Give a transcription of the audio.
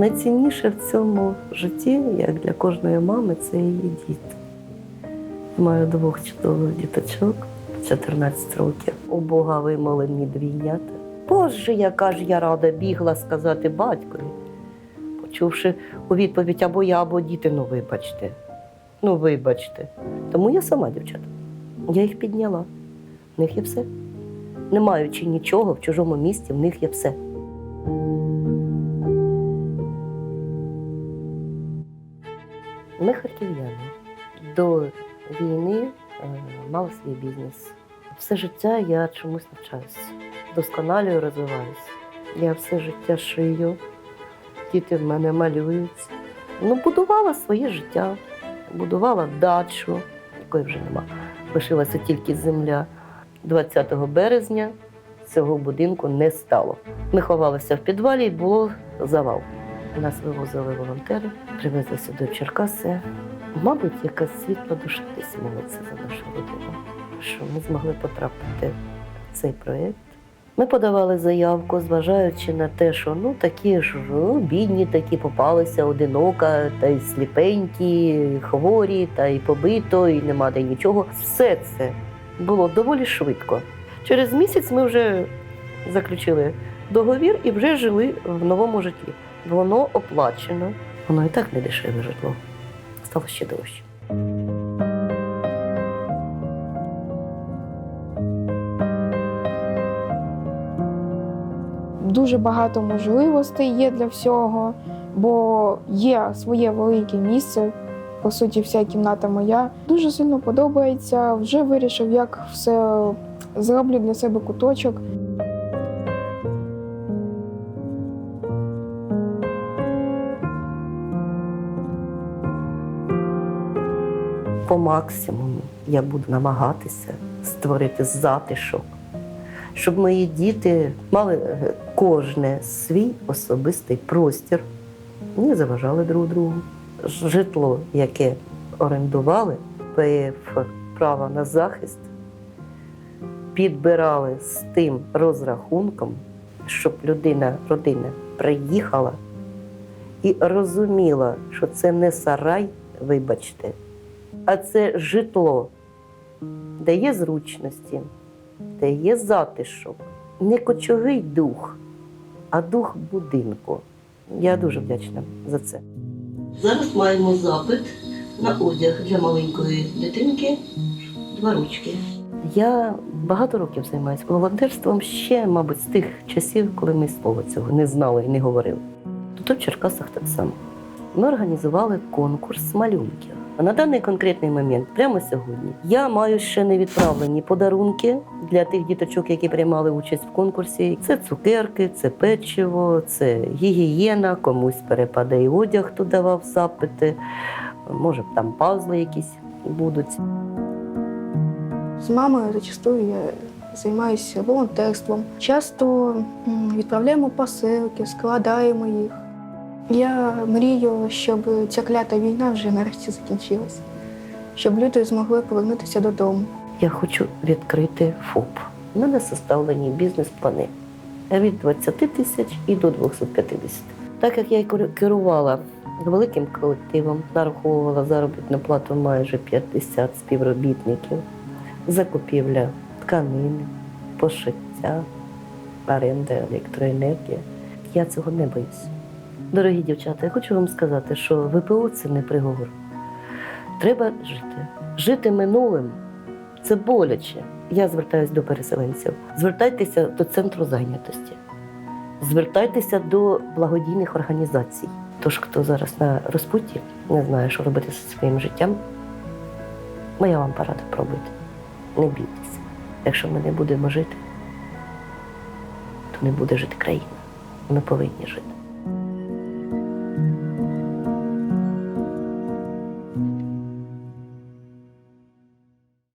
найцінніше в цьому житті, як для кожної мами, це її діти. Маю двох чудових діточок, 14 років. У Бога вимолені двійнята. Боже, яка ж я рада бігла сказати батькові, почувши у відповідь або я, або діти, ну вибачте. Ну, вибачте. Тому я сама, дівчата. Я їх підняла. В них є все. Не маючи нічого в чужому місті, в них є все. Ми харків'яни. До війни е, мала свій бізнес. Все життя я чомусь навчаюся. Досконалюю, розвиваюся. Я все життя шию, діти в мене малюють. Ну, будувала своє життя, будувала дачу, якої вже нема. Лишилася тільки земля. 20 березня цього будинку не стало. Ми ховалися в підвалі і було завал. Нас вивозили волонтери, привезли сюди в Черкаси. Мабуть, якась світла душа десь молиться за нашу родину, що ми змогли потрапити в цей проєкт. Ми подавали заявку, зважаючи на те, що ну такі ж бідні, такі попалися одинока, та й сліпенькі, хворі, та й побито, і нема де нічого. Все це було доволі швидко. Через місяць ми вже заключили договір і вже жили в новому житлі. Воно оплачено. Воно і так не дешеве житло. Стало ще дорожче. Дуже багато можливостей є для всього, бо є своє велике місце. По суті, вся кімната моя. Дуже сильно подобається. Вже вирішив, як все зроблю для себе куточок. По максимуму я буду намагатися створити затишок, щоб мої діти мали е, кожне свій особистий простір, не заважали друг другу. Житло, яке орендували, ПФ право на захист, підбирали з тим розрахунком, щоб людина, родина приїхала і розуміла, що це не сарай, вибачте, а це житло, де є зручності, де є затишок, не кочовий дух, а дух будинку. Я дуже вдячна за це. Зараз маємо запит на одяг для маленької дитинки. Два ручки. Я багато років займаюся волонтерством ще, мабуть, з тих часів, коли ми слова цього не знали і не говорили. Тут в Черкасах так само. Ми організували конкурс малюнків. На даний конкретний момент, прямо сьогодні, я маю ще не відправлені подарунки для тих діточок, які приймали участь в конкурсі. Це цукерки, це печиво, це гігієна, комусь перепаде одяг, хто давав запити. Може, там пазли якісь будуть. З мамою зачастую я займаюся волонтерством. Часто відправляємо посилки, складаємо їх. Я мрію, щоб ця клята війна вже нарешті закінчилась, щоб люди змогли повернутися додому. Я хочу відкрити ФОП. У мене составлені бізнес-плани від 20 тисяч і до 250. Так як я керувала великим колективом, нараховувала заробітну плату майже 50 співробітників, закупівля тканини, пошиття, оренда електроенергія. Я цього не боюсь. Дорогі дівчата, я хочу вам сказати, що ВПО це не приговор. Треба жити. Жити минулим це боляче. Я звертаюся до переселенців. Звертайтеся до центру зайнятості, звертайтеся до благодійних організацій. Тож, хто зараз на розпутті, не знає, що робити зі своїм життям, моя вам порада пробуйте. Не бійтеся. Якщо ми не будемо жити, то не буде жити країна. Ми повинні жити.